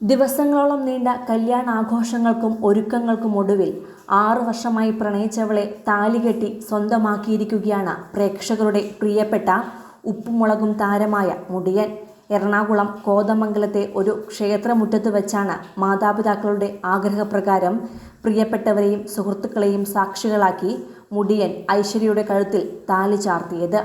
ദിവസങ്ങളോളം നീണ്ട കല്യാണാഘോഷങ്ങൾക്കും ഒരുക്കങ്ങൾക്കും ഒടുവിൽ ആറു വർഷമായി പ്രണയിച്ചവളെ താലികെട്ടി സ്വന്തമാക്കിയിരിക്കുകയാണ് പ്രേക്ഷകരുടെ പ്രിയപ്പെട്ട ഉപ്പുമുളകും താരമായ മുടിയൻ. എറണാകുളം കോതമംഗലത്തെ ഒരു ക്ഷേത്രമുറ്റത്ത് വെച്ചാണ് മാതാപിതാക്കളുടെ ആഗ്രഹപ്രകാരം പ്രിയപ്പെട്ടവരെയും സുഹൃത്തുക്കളെയും സാക്ഷികളാക്കി മുടിയൻ ഐശ്വര്യയുടെ കഴുത്തിൽ താലി ചാർത്തിയത്.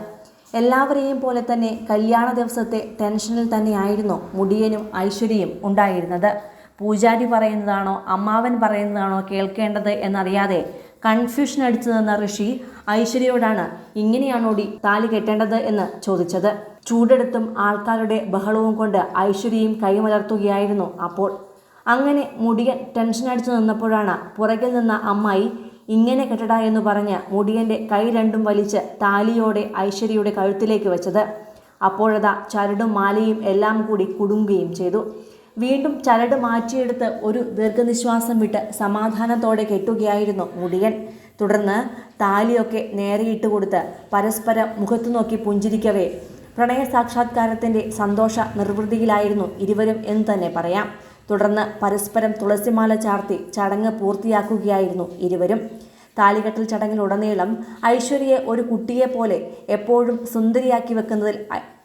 എല്ലാവരെയും പോലെ തന്നെ കല്യാണ ദിവസത്തെ ടെൻഷനിൽ തന്നെയായിരുന്നു മുടിയനും ഐശ്വര്യയും ഉണ്ടായിരുന്നത്. പൂജാരി പറയുന്നതാണോ അമ്മാവൻ പറയുന്നതാണോ കേൾക്കേണ്ടത് എന്നറിയാതെ കൺഫ്യൂഷൻ അടിച്ചു നിന്ന ഋഷി ഐശ്വര്യയോടാണ് ഇങ്ങനെയാണോടി താലി കെട്ടേണ്ടത് എന്ന് ചോദിച്ചത്. ചൂടെടുത്തും ആൾക്കാരുടെ ബഹളവും കൊണ്ട് ഐശ്വര്യയും കൈമലർത്തുകയായിരുന്നു അപ്പോൾ. അങ്ങനെ മുടിയൻ ടെൻഷൻ അടിച്ചു നിന്നപ്പോഴാണ് പുറകിൽ നിന്ന അമ്മായി ഇങ്ങനെ കെട്ടട എന്ന് പറഞ്ഞ് മുടിയന്റെ കൈ രണ്ടും വലിച്ച് താലിയോടെ ഐശ്വര്യയുടെ കഴുത്തിലേക്ക് വെച്ചത്. അപ്പോഴതാ ചരടും മാലയും എല്ലാം കൂടി കുടുങ്ങുകയും ചെയ്തു. വീണ്ടും ചരട് മാറ്റിയെടുത്ത് ഒരു ദീർഘനിശ്വാസം വിട്ട് സമാധാനത്തോടെ കെട്ടുകയായിരുന്നു മുടിയൻ. തുടർന്ന് താലിയൊക്കെ നേരെയിട്ട് കൊടുത്ത് പരസ്പരം മുഖത്തു നോക്കി പുഞ്ചിരിക്കവേ. പ്രണയ സാക്ഷാത്കാരത്തിന്റെ സന്തോഷ നിർവൃതിയിലായിരുന്നു ഇരുവരും എന്ന് തന്നെ പറയാം. തുടർന്ന് പരസ്പരം തുളസിമാല ചാർത്തി ചടങ്ങ് പൂർത്തിയാക്കുകയായിരുന്നു ഇരുവരും. താലികെട്ടൽ ചടങ്ങിലുടനീളം ഐശ്വര്യയെ ഒരു കുട്ടിയെ പോലെ എപ്പോഴും സുന്ദരിയാക്കി വെക്കുന്നതിൽ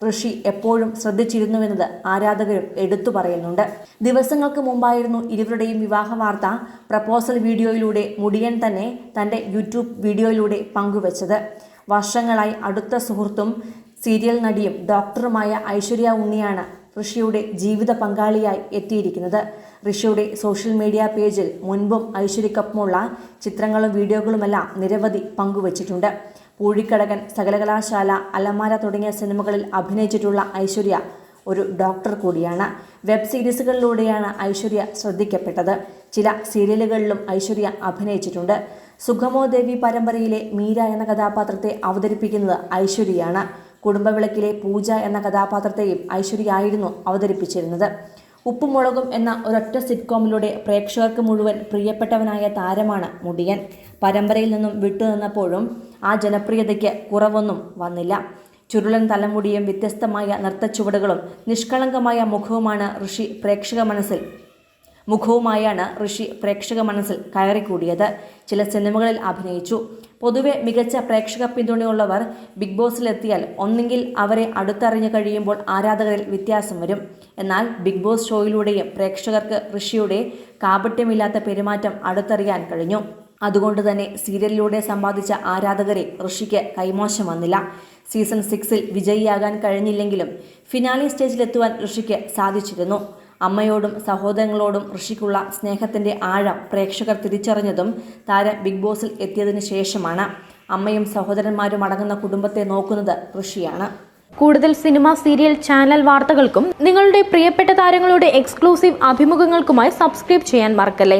ഋഷി എപ്പോഴും ശ്രദ്ധിച്ചിരുന്നുവെന്നത് ആരാധകരും എടുത്തു പറയുന്നുണ്ട്. ദിവസങ്ങൾക്ക് മുമ്പായിരുന്നു ഇരുവരുടെയും വിവാഹ വാർത്ത പ്രപ്പോസൽ വീഡിയോയിലൂടെ മുടിയൻ തന്നെ തന്റെ യൂട്യൂബ് വീഡിയോയിലൂടെ പങ്കുവച്ചത്. വർഷങ്ങളായി അടുത്ത സുഹൃത്തും സീരിയൽ നടിയും ഡോക്ടറുമായ ഐശ്വര്യ ഉണ്ണിയാണ് ഋഷിയുടെ ജീവിത പങ്കാളിയായി എത്തിയിരിക്കുന്നത്. ഋഷിയുടെ സോഷ്യൽ മീഡിയ പേജിൽ മുൻപും ഐശ്വര്യക്കൊപ്പമുള്ള ചിത്രങ്ങളും വീഡിയോകളുമെല്ലാം നിരവധി പങ്കുവച്ചിട്ടുണ്ട്. പൂഴിക്കടകൻ സകലകലാശാല അലമാര തുടങ്ങിയ സിനിമകളിൽ അഭിനയിച്ചിട്ടുള്ള ഐശ്വര്യ ഒരു ഡോക്ടർ കൂടിയാണ്. വെബ് സീരീസുകളിലൂടെയാണ് ഐശ്വര്യ ശ്രദ്ധിക്കപ്പെട്ടത്. ചില സീരിയലുകളിലും ഐശ്വര്യ അഭിനയിച്ചിട്ടുണ്ട്. സുഗമോ ദേവി പരമ്പരയിലെ മീര എന്ന കഥാപാത്രത്തെ അവതരിപ്പിക്കുന്നത് ഐശ്വര്യയാണ്. കുടുംബവിളക്കിലെ പൂജ എന്ന കഥാപാത്രത്തെയും ഐശ്വര്യയായിരുന്നു അവതരിപ്പിച്ചിരുന്നത്. ഉപ്പുമുളകും എന്ന ഒരൊറ്റ സിറ്റ്കോമിലൂടെ പ്രേക്ഷകർക്ക് മുഴുവൻ പ്രിയപ്പെട്ടവനായ താരമാണ് മുടിയൻ. പരമ്പരയിൽ നിന്നും വിട്ടുനിന്നപ്പോഴും ആ ജനപ്രിയതയ്ക്ക് കുറവൊന്നും വന്നില്ല. ചുരുളൻ തലമുടിയും വ്യത്യസ്തമായ നൃത്തച്ചുവടുകളും നിഷ്കളങ്കമായ മുഖവുമാണ് ഋഷി പ്രേക്ഷക മനസ്സിൽ മുഖവുമായാണ് ഋഷി പ്രേക്ഷക മനസ്സിൽ കയറിക്കൂടിയത്. ചില സിനിമകളിൽ അഭിനയിച്ചു. പൊതുവെ മികച്ച പ്രേക്ഷക പിന്തുണയുള്ളവർ ബിഗ് ബോസിലെത്തിയാൽ ഒന്നെങ്കിൽ അവരെ അടുത്തറിഞ്ഞു കഴിയുമ്പോൾ ആരാധകരിൽ വ്യത്യാസം വരും. എന്നാൽ ബിഗ് ബോസ് ഷോയിലൂടെയും പ്രേക്ഷകർക്ക് ഋഷിയുടെ കാപട്യമില്ലാത്ത പെരുമാറ്റം അടുത്തറിയാൻ കഴിഞ്ഞു. അതുകൊണ്ട് തന്നെ സീരിയലിലൂടെ സമ്പാദിച്ച ആരാധകരെ ഋഷിക്ക് കൈമോശം വന്നില്ല. സീസൺ സിക്സിൽ വിജയിയാകാൻ കഴിഞ്ഞില്ലെങ്കിലും ഫിനാലി സ്റ്റേജിലെത്തുവാൻ ഋഷിക്ക് സാധിച്ചിരുന്നു. അമ്മയോടും സഹോദരങ്ങളോടും ഋഷിക്കുള്ള സ്നേഹത്തിന്റെ ആഴം പ്രേക്ഷകർ തിരിച്ചറിഞ്ഞതും താരം ബിഗ് ബോസിൽ എത്തിയതിനു ശേഷമാണ് അമ്മയും സഹോദരന്മാരും അടങ്ങുന്ന കുടുംബത്തെ നോക്കുന്നത് ഋഷിയാണ്. കൂടുതൽ സിനിമ സീരിയൽ ചാനൽ വാർത്തകൾക്കും നിങ്ങളുടെ പ്രിയപ്പെട്ട താരങ്ങളുടെ എക്സ്ക്ലൂസീവ് അഭിമുഖങ്ങൾക്കുമായി സബ്സ്ക്രൈബ് ചെയ്യാൻ മറക്കല്ലേ?